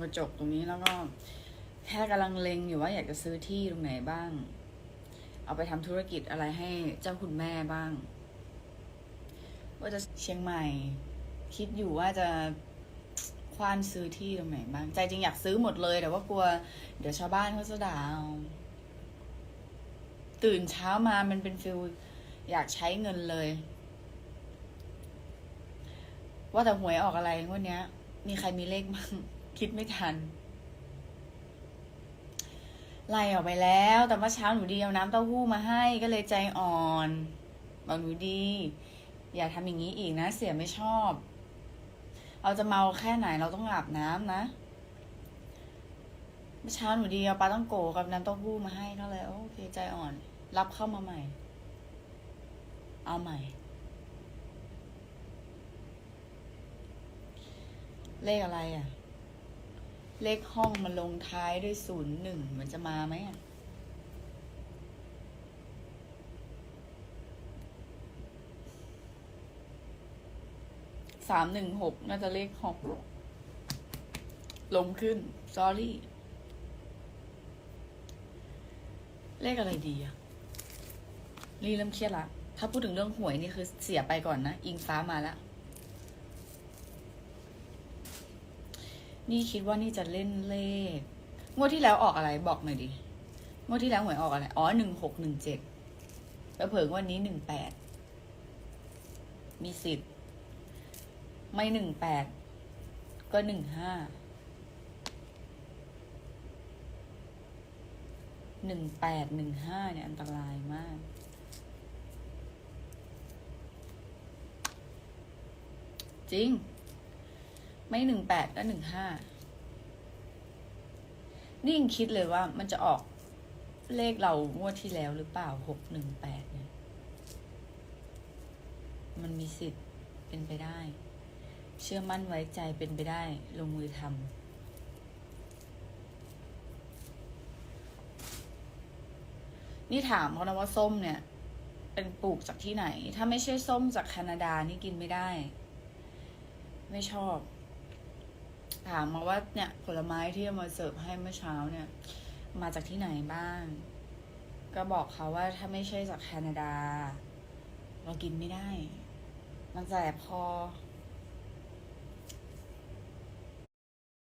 กระจกตรงนี้แล้วก็แค่กำลังเล็งอยู่ว่าอยากจะซื้อที่ตรงไหนบ้าง เอาไปทำธุรกิจอะไรให้เจ้าคุณแม่บ้าง ว่าจะเชียงใหม่ คิดอยู่ว่าจะคว้านซื้อที่ตรงไหนบ้าง ใจจริงอยากซื้อหมดเลยแต่ว่ากลัว เดี๋ยวชาวบ้านเขาจะด่าตื่นเช้ามามันเป็นฟิลอยากใช้เงินเลย ว่าแต่หวยออกอะไรงวันนี้ย มีใครมีเลขบ้าง คิดไม่ทันไล่ออกไปแล้ว แต่เมื่อเช้าหนูดีเอาน้ำเต้าหู้มาให้ก็เลยใจอ่อนบอกหนูดี อย่าทำอย่างนี้อีกนะ เสียไม่ชอบ เราจะเมาแค่ไหนเราต้องอาบน้ำนะเมื่อเช้าหนูดีเอาปลาต้องโกกับน้ำเต้าหู้มาให้ก็เลยโอเคใจอ่อน รับเข้ามาใหม่ เอาใหม่ เลขอะไรอะ เลขห้องมันลงท้ายด้วยศูนย์หนึ่งมันจะมาไหมอะสามหนึ่งหกน่าจะเลขหกลงขึ้น sorry เลขอะไรดีอะรีเริ่มเครียดละ ถ้าพูดถึงเรื่องหวยนี่คือเสียไปก่อนนะ อิงฟ้ามาแล้ว นี่คิดว่านี่จะเล่นเลข งวดที่แล้วออกอะไรบอกหน่อยดิ งวดที่แล้วหวยออกอะไร อ๋อหนึ่งหกหนึ่งเจ็ดแล้วเผิงวันนี้หนึ่งแปด มีสิทธิ์ไม่หนึ่งแปด ก็หนึ่งห้า หนึ่งแปดหนึ่งห้าเนี่ยอันตรายมาก จริง ไม่หนึ่งแปดก็หนึ่งห้านี่ยังคิดเลยว่ามันจะออกเลขเรางวดที่แล้วหรือเปล่าหกหนึ่งแปดเนี่ย มันมีสิทธิ์เป็นไปได้ เชื่อมั่นไว้ใจเป็นไปได้ ลงมือทำนี่ถามเขานะว่าส้มเนี่ย เป็นปลูกจากที่ไหน ถ้าไม่ใช่ส้มจากแคนาดานี่กินไม่ได้ ไม่ชอบ ถามมาว่าเนี่ยผลไม้ที่เอามาเสิร์ฟให้เมื่อเช้าเนี่ย มาจากที่ไหนบ้าง ก็บอกเขาว่าถ้าไม่ใช่จากแคนาดา เรากินไม่ได้ มันแสบคอ